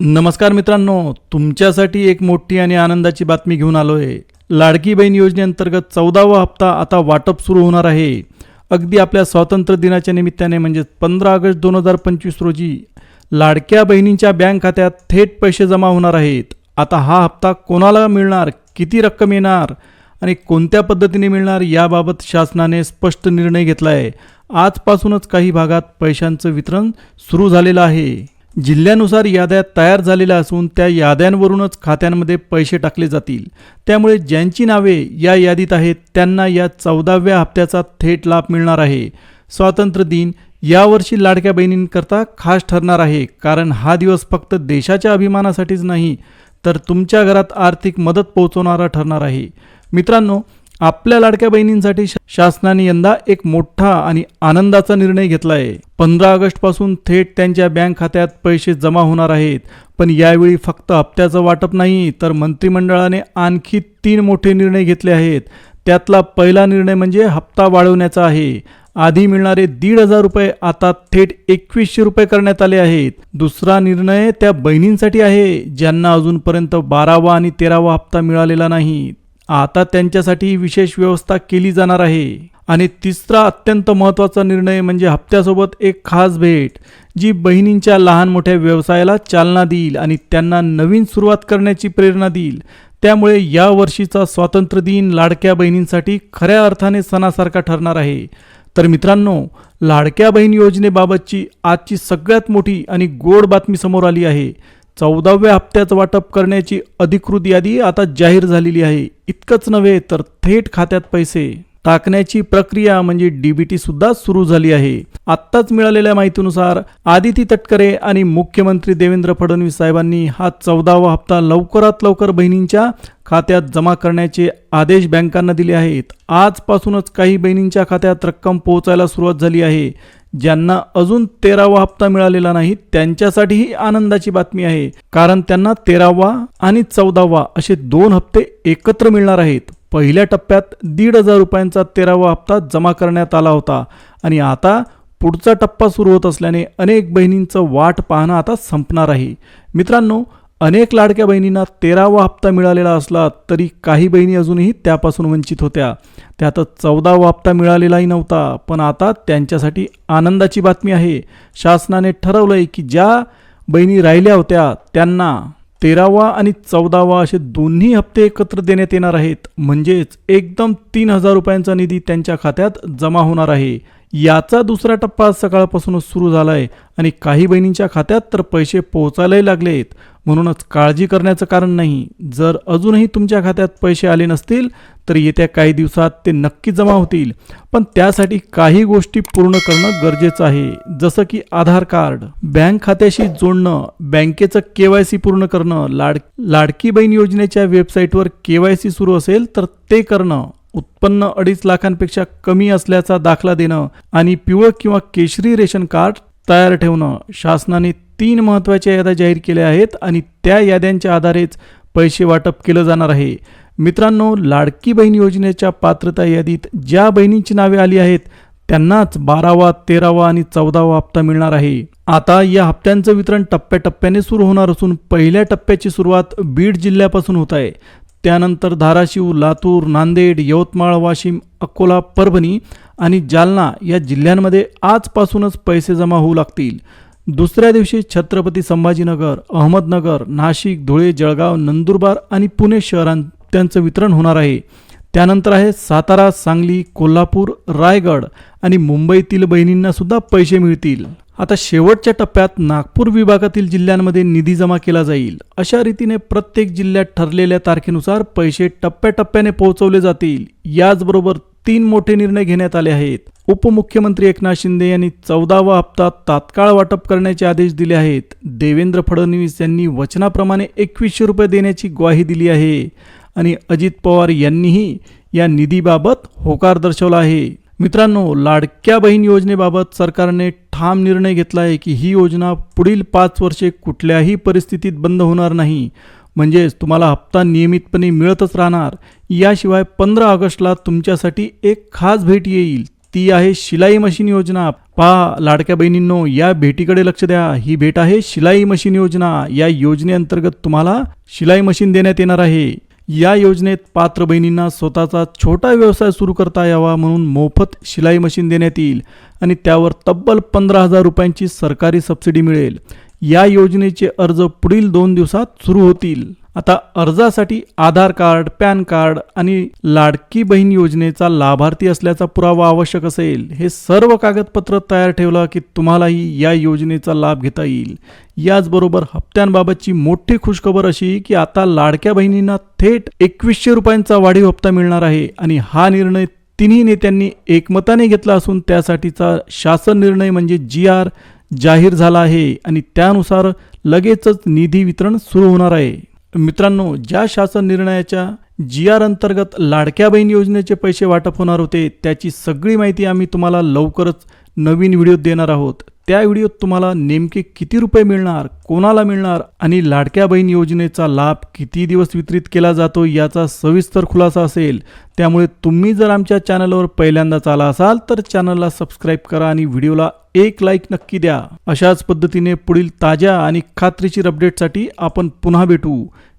नमस्कार मित्रांनो तुमच्यासाठी एक मोठी आणि आनंदाची बातमी घेऊन आलो आहे लाडकी बहीण योजनेअंतर्गत चौदावा हप्ता आता वाटप सुरू होणार आहे. अगदी आपल्या स्वातंत्र्य दिनाच्या निमित्ताने म्हणजेच पंधरा ऑगस्ट दोन हजार पंचवीस रोजी लाडक्या बहिणींच्या बँक खात्यात थेट पैसे जमा होणार आहेत. आता हा हप्ता कोणाला मिळणार किती रक्कम येणार आणि कोणत्या पद्धतीने मिळणार याबाबत शासनाने स्पष्ट निर्णय घेतला आहे आजपासूनच काही भागात पैशांचं वितरण सुरू झालेलं आहे. जिल्ह्यानुसार याद्या तयार झालेल्या असून त्या याद्यांवरूनच खात्यांमध्ये पैसे टाकले जातील. त्यामुळे ज्यांची नावे या यादीत आहेत त्यांना या चौदाव्या हप्त्याचा थेट लाभ मिळणार आहे. स्वातंत्र्य दिन यावर्षी लाडक्या बहिणींकरता खास ठरणार आहे. कारण हा दिवस फक्त देशाच्या अभिमानासाठीच नाही तर तुमच्या घरात आर्थिक मदत पोहोचवणारा ठरणार आहे. मित्रांनो आपल्या लाडक्या बहिणींसाठी शासनाने यंदा एक मोठा आणि आनंदाचा निर्णय घेतला आहे पंधरा ऑगस्टपासून थेट त्यांच्या बँक खात्यात पैसे जमा होणार आहेत. पण यावेळी फक्त हप्त्याचं वाटप नाही तर मंत्रिमंडळाने आणखी तीन मोठे निर्णय घेतले आहेत. त्यातला पहिला निर्णय म्हणजे हप्ता वाढवण्याचा आहे. आधी मिळणारे दीड हजार रुपये आता थेट एकवीसशे रुपये करण्यात आले आहेत. दुसरा निर्णय त्या बहिणींसाठी आहे ज्यांना अजूनपर्यंत बारावा आणि तेरावा हप्ता मिळालेला नाही. आता त्यांच्यासाठी विशेष व्यवस्था केली जाणार आहे. आणि तिसरा अत्यंत महत्त्वाचा निर्णय म्हणजे हप्त्यासोबत एक खास भेट जी बहिणींच्या लहान मोठ्या व्यवसायाला चालना देईल आणि त्यांना नवीन सुरुवात करण्याची प्रेरणा देईल. त्यामुळे या वर्षीचा स्वातंत्र्य दिन लाडक्या बहिणींसाठी खऱ्या अर्थाने सणासारखा ठरणार आहे. तर मित्रांनो लाडक्या बहीण योजनेबाबतची आजची सगळ्यात मोठी आणि गोड बातमी समोर आली आहे. चौदाव्या हप्त्याचं वाटप करण्याची अधिकृत यादी आता जाहीर झालेली आहे. इतकंच नव्हे तर थेट खात्यात पैसे. टाकण्याची प्रक्रिया म्हणजे डीबीटी सुद्धा सुरू झाली आहे. आत्ताच मिळालेल्या माहितीनुसार आदिती तटकरे आणि मुख्यमंत्री देवेंद्र फडणवीस साहेबांनी हा चौदावा हप्ता लवकरात लवकर बहिणींच्या खात्यात जमा करण्याचे आदेश बँकांना दिले आहेत. आजपासूनच काही बहिणींच्या खात्यात रक्कम पोहोचायला सुरुवात झाली आहे. ज्यांना अजून तेरावा हप्ता मिळालेला नाही त्यांच्यासाठी ही आनंदाची बातमी आहे. कारण त्यांना तेरावा आणि चौदावा असे दोन हप्ते एकत्र मिळणार आहेत. पहिल्या टप्प्यात दीड हजार रुपयांचा तेरावा हप्ता जमा करण्यात आला होता. आणि आता पुढचा टप्पा सुरू होत असल्याने अनेक बहिणींचं वाट पाहणं आता संपणार आहे. मित्रांनो अनेक लाडक्या बहिणींना तेरावा हप्ता मिळालेला असला तरी काही बहिणी अजूनही त्यापासून वंचित होत्या. त्यातच चौदावा हप्ता मिळालेलाही नव्हता पण आता त्यांच्यासाठी आनंदाची बातमी आहे. शासनाने ठरवलंय की ज्या बहिणी राहिल्या होत्या त्यांना तेरावा आणि चौदावा असे दोन्ही हप्ते एकत्र देण्यात येणार आहेत. म्हणजेच एकदम तीन हजार रुपयांचा निधी त्यांच्या खात्यात जमा होणार आहे. याचा दुसरा टप्पा सकाळपासूनच सुरू झाला आहे आणि काही बहिणींच्या खात्यात तर पैसे पोहोचायलाही लागले आहेत म्हणूनच काळजी करण्याचं कारण नाही. जर अजूनही तुमच्या खात्यात पैसे आले नसतील तर येत्या काही दिवसात ते नक्की जमा होतील. पण त्यासाठी काही गोष्टी पूर्ण करणं गरजेचं आहे. जसं की आधार कार्ड. बँक खात्याशी जोडणं बँकेचं के वाय सी पूर्ण करणं लाड लाडकी बहीण योजनेच्या वेबसाईटवर के वाय सी सुरू असेल तर ते करणं उत्पन्न अडीच लाखांपेक्षा कमी असल्याचा दाखला देणं आणि पिवळं किंवा केशरी रेशन कार्ड तयार ठेवणं शासनाने तीन महत्त्वाच्या याद्या जाहीर केल्या आहेत आणि त्या याद्यांच्या आधारेच पैसे वाटप केलं जाणार आहे. मित्रांनो लाडकी बहीण योजनेच्या पात्रता यादीत ज्या बहिणींची नावे आली आहेत त्यांनाच बारावा तेरावा आणि चौदावा हप्ता मिळणार आहे. आता या हप्त्यांचं वितरण टप्प्याटप्प्याने सुरू होणार असून पहिल्या टप्प्याची सुरुवात बीड जिल्ह्यापासून होत आहे. त्यानंतर धाराशिव लातूर नांदेड यवतमाळ वाशिम अकोला परभणी आणि जालना या जिल्ह्यांमध्ये आजपासूनच पैसे जमा होऊ लागतील. दुसऱ्या दिवशी छत्रपती संभाजीनगर अहमदनगर नाशिक धुळे जळगाव नंदुरबार आणि पुणे शहरांत त्यांचं वितरण होणार आहे. त्यानंतर आहे सातारा सांगली कोल्हापूर रायगड आणि मुंबईतील बहिणींना सुद्धा पैसे मिळतील. आता शेवटच्या टप्प्यात नागपूर विभागातील जिल्ह्यांमध्ये निधी जमा केला जाईल. अशा रीतीने प्रत्येक जिल्ह्यात ठरलेल्या तारखेनुसार पैसे टप्प्याटप्प्याने पोहोचवले जातील. याचबरोबर तीन मोठे निर्णय घेण्यात आले आहेत. उपमुख्यमंत्री एकनाथ शिंदे यांनी चौदावा हप्ता तात्काळ वाटप करण्याचे आदेश दिले आहेत. देवेंद्र फडणवीस यांनी वचनाप्रमाणे एकवीसशे रुपये देण्याची ग्वाही दिली आहे. आणि अजित पवार यांनीही या निधीबाबत होकार दर्शवला आहे. मित्रांनो लाडक्या बहीण योजनेबाबत सरकारने ठाम निर्णय घेतला आहे की ही योजना पुढील पाच वर्षे कुठल्याही परिस्थितीत बंद होणार नाही. म्हणजेच तुम्हाला हप्ता नियमितपणे मिळतच राहणार. याशिवाय पंधरा ऑगस्टला तुमच्यासाठी एक खास भेट येईल. ती आहे शिलाई मशीन योजना. पहा लाडक्या बहिणींनो या भेटीकडे लक्ष द्या. ही भेट आहे शिलाई मशीन योजना. या योजनेअंतर्गत तुम्हाला शिलाई मशीन देण्यात येणार आहे. या योजनेत पात्र बहिणींना स्वतःचा छोटा व्यवसाय सुरू करता यावा म्हणून मोफत शिलाई मशीन देण्यात येईल आणि त्यावर तब्बल पंधरा हजार रुपयांची सरकारी सबसिडी मिळेल. या योजनेचे अर्ज पुढील दोन दिवसात सुरू होतील. आता अर्जासाठी आधार कार्ड पॅन कार्ड आणि लाडकी बहीण योजनेचा लाभार्थी असल्याचा पुरावा आवश्यक असेल हे सर्व कागदपत्र तयार ठेवला की तुम्हालाही या योजनेचा लाभ घेता येईल. याचबरोबर हप्त्यांबाबतची मोठी खुशखबर अशी की आता लाडक्या बहिणींना थेट एकवीसशे रुपयांचा वाढीव हप्ता मिळणार आहे आणि हा निर्णय तिन्ही नेत्यांनी एकमताने घेतला असून त्यासाठीचा शासन निर्णय म्हणजे जी आर जाहीर झाला आहे आणि त्यानुसार लगेचच निधी वितरण सुरू होणार आहे. मित्रांनो ज्या शासन निर्णयाच्या जी आर अंतर्गत लाडक्या बहीण योजनेचे पैसे वाटप होणार होते त्याची सगळी माहिती आम्ही तुम्हाला लवकरच नवीन व्हिडिओत देणार आहोत. त्या व्हिडिओत तुम्हाला नेमके किती रुपये मिळणार कोणाला मिळणार आणि लाडक्या बहीण योजनेचा लाभ किती दिवस वितरित केला जातो याचा सविस्तर खुलासा असेल. त्यामुळे तुम्ही जर आमच्या चॅनलवर पहिल्यांदाच आला असाल तर चॅनलला सबस्क्राईब करा आणि व्हिडिओला एक लाईक नक्की द्या. अशाच पद्धतीने पुढील ताज्या आणि खात्रीशीर अपडेटसाठी आपण पुन्हा भेटू.